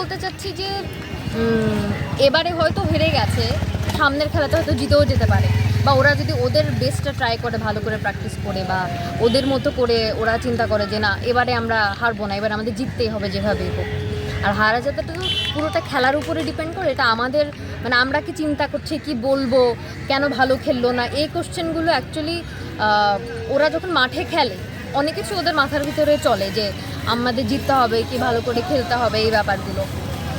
বলতে চাচ্ছি যে এবারে হয়তো হেরে গেছে, সামনের খেলাতে হয়তো জিতেও যেতে পারে। বা ওরা যদি ওদের বেস্টটা ট্রাই করে, ভালো করে প্র্যাকটিস করে, বা ওদের মতো করে ওরা চিন্তা করে যে, না, এবারে আমরা হারবো না, এবারে আমাদের জিততেই হবে যেভাবেই হোক। আর হারা জেতাটা তো পুরোটা খেলার উপরে ডিপেন্ড করে, এটা আমাদের মানে আমরা কি চিন্তা করছি, কি বলব, কেন ভালো খেললো না? এই কোশ্চেনগুলো অ্যাকচুয়ালি ওরা যখন মাঠে খেলে, অনেক কিছু ওদের মাথার ভিতরে চলে যে আমাদের জিততে হবে, কি ভালো করে খেলতে হবে এই ব্যাপারগুলো।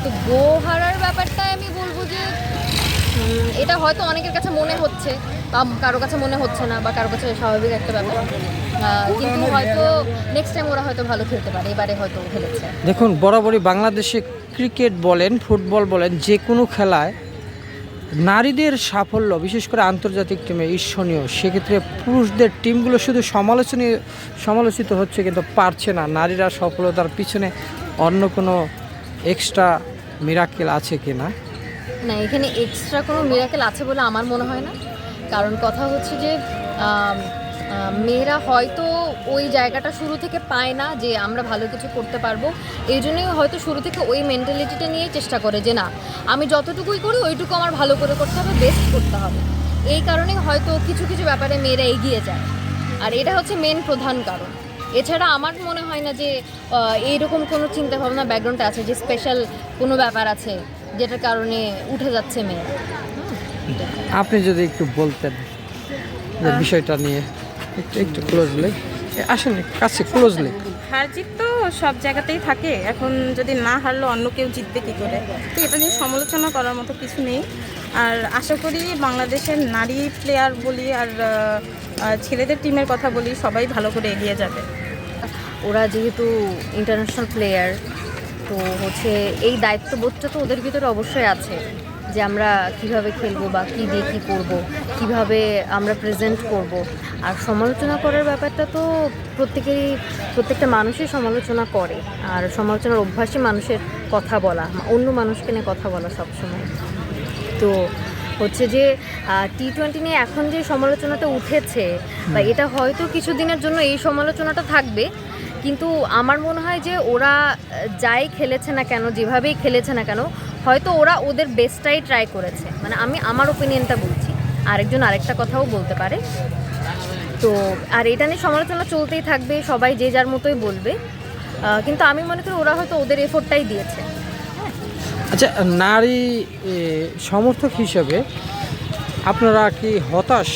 তো গো হারার ব্যাপারটায় আমি বলব যে এটা হয়তো অনেকের কাছে মনে হচ্ছে, বা কারও কাছে মনে হচ্ছে না, বা কারও কাছে স্বাভাবিক একটা ব্যাপার। কিন্তু হয়তো নেক্সট টাইম ওরা হয়তো ভালো খেলতে পারে, এবারে হয়তো খেলেছে। দেখুন, বরাবরই বাংলাদেশে ক্রিকেট বলেন ফুটবল বলেন, যে কোনো খেলায় নারীদের সাফল্য, বিশেষ করে আন্তর্জাতিক টিমে ঈর্ষণীয়, সেক্ষেত্রে পুরুষদের টিমগুলো শুধু সমালোচনীয় সমালোচিত হচ্ছে কিন্তু পারছে না। নারীরা সফলতার পিছনে অন্য কোনো এক্সট্রা মিরাকেল আছে কি না না এখানে এক্সট্রা কোনো মিরাকেল আছে বলে আমার মনে হয় না। কারণ কথা হচ্ছে যে মেয়েরা হয়তো ওই জায়গাটা শুরু থেকে পায় না যে আমরা ভালো কিছু করতে পারব। এই জন্যই হয়তো শুরু থেকে ওই মেন্টালিটিটা নিয়েই চেষ্টা করে যে না আমি যতটুকুই করি ওইটুকু আমার ভালো করে করতে হবে বেস্ট করতে হবে। এই কারণেই হয়তো কিছু কিছু ব্যাপারে মেয়েরা এগিয়ে যায়। আর এটা হচ্ছে মেন প্রধান কারণ। এছাড়া আমার মনে হয় না যে এইরকম কোনো চিন্তা ভাবনা ব্যাকগ্রাউন্ডে আছে যে স্পেশাল কোনো ব্যাপার আছে যেটার কারণে উঠে যাচ্ছে মেয়েরা আপনি যদি একটু বলতেন বিষয়টা নিয়ে। একটু একটু ক্লোজলি আসেন কাছে ক্লোজলি হার জিত তো সব জায়গাতেই থাকে। এখন যদি না হারলো অন্য কেউ জিতবে কি করে? তো এটা নিয়ে সমালোচনা করার মতো কিছু নেই। আর আশা করি বাংলাদেশের নারী প্লেয়ার বলি আর ছেলেদের টিমের কথা বলি সবাই ভালো করে এগিয়ে যাবে। ওরা যেহেতু ইন্টারন্যাশনাল প্লেয়ার তো হচ্ছে এই দায়িত্ববোধটা তো ওদের ভিতরে অবশ্যই আছে। যে আমরা কীভাবে খেলব বা কী দিয়ে কী করব কীভাবে আমরা প্রেজেন্ট করব। আর সমালোচনা করার ব্যাপারটা তো প্রত্যেকেরই প্রত্যেকটা মানুষই সমালোচনা করে। আর সমালোচনার অভ্যাসই মানুষের কথা বলা অন্য মানুষকে নিয়ে কথা বলা সবসময়। তো হচ্ছে যে টি টোয়েন্টি নিয়ে এখন যে সমালোচনাটা উঠেছে বা এটা হয়তো কিছুদিনের জন্য এই সমালোচনাটা থাকবে কিন্তু আমার মনে হয় যে ওরা যাই খেলেছে না কেন যেভাবেই খেলেছে না কেন হয়তো ওরা ওদের বেস্টটাই ট্রাই করেছে। মানে আমি আমার ওপিনিয়নটা বলছি। আরেকজন আরেকটা কথাও বলতে পারে। তো আর এটা নিয়ে সমালোচনা চলতেই থাকবে সবাই যে যার মতোই বলবে। কিন্তু আমি মনে করি ওরা হয়তো ওদের এফোর্টটাই দিয়েছে। আচ্ছা নারী সমর্থক হিসেবে আপনারা কি হতাশ?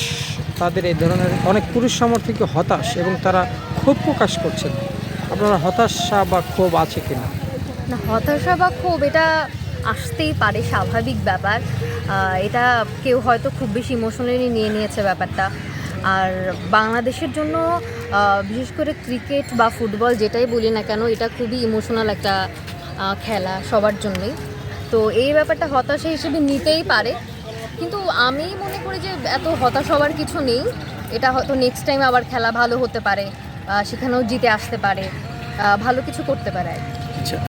তাদের এই ধরনের অনেক পুরুষ সমর্থকই হতাশ এবং তারা ক্ষোভ প্রকাশ করছেন। আপনারা হতাশা বা ক্ষোভ আছে কিনা? না হতাশা বা ক্ষোভ এটা আসতেই পারে, স্বাভাবিক ব্যাপার। এটা কেউ হয়তো খুব বেশি ইমোশনালি নিয়ে নিয়েছে ব্যাপারটা। আর বাংলাদেশের জন্য বিশেষ করে ক্রিকেট বা ফুটবল যেটাই বলি না কেন, এটা খুবই ইমোশনাল একটা খেলা সবার জন্যই। তো এই ব্যাপারটা হতাশা হিসেবে নিতেই পারে। কিন্তু আমি মনে করি যে এত হতাশ হওয়ার কিছু নেই। এটা হয়তো নেক্সট টাইম আবার খেলা ভালো হতে পারে সেখানেও জিতে আসতে পারে ভালো কিছু করতে পারে। আচ্ছা।